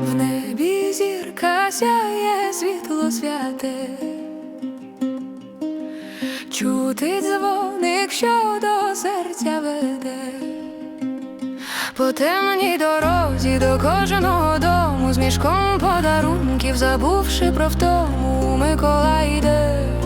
В небі зірка сяє світло святе, чути дзвоник, що до серця веде, по темній дорозі до кожного дому з мішком подарунків, забувши про втому, Микола йде.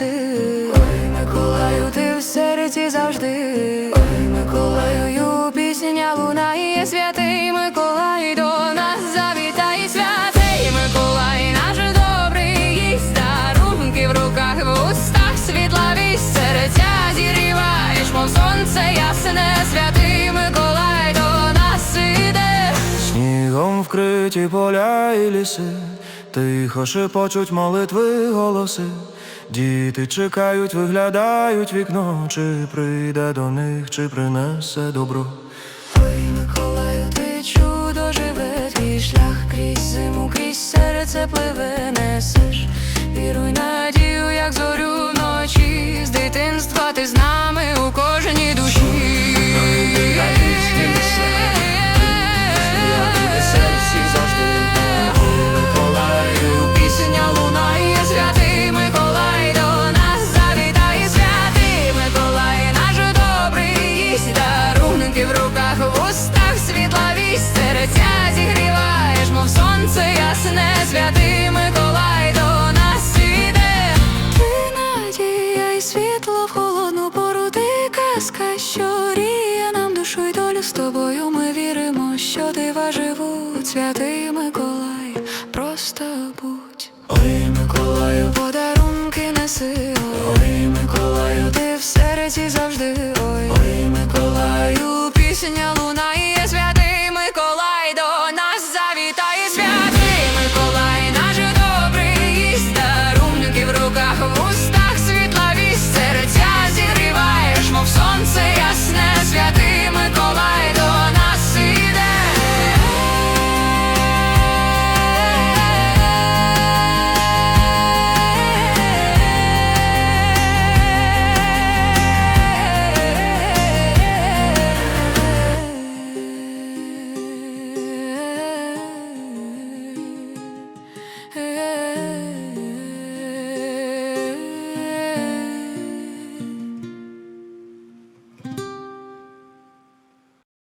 Неси. Ой, Миколаю, ти в серці завжди. Ой, Миколаю, пісня лунає святий Миколай до нас завітай святий Миколай, наш добрий їсть дарунки в руках, в устах світла вість, серця зіріваєш, мов сонце ясне, святий Миколай до нас іде. Снігом вкриті поля і ліси, тихо шепочуть молитви голоси. Діти чекають, виглядають вікно, чи прийде до них, чи принесе добро. Ой, Миколаю, ти чудо живе, твій шлях крізь зиму, крізь серце пливе, Святий Миколай до нас іде. Ти надія світло в холодну пору. Ти казка, що ріє нам душу й долю. З тобою. Ми віримо, що дива живуть, святий Миколай, просто будь. Ой, Миколаю. Подай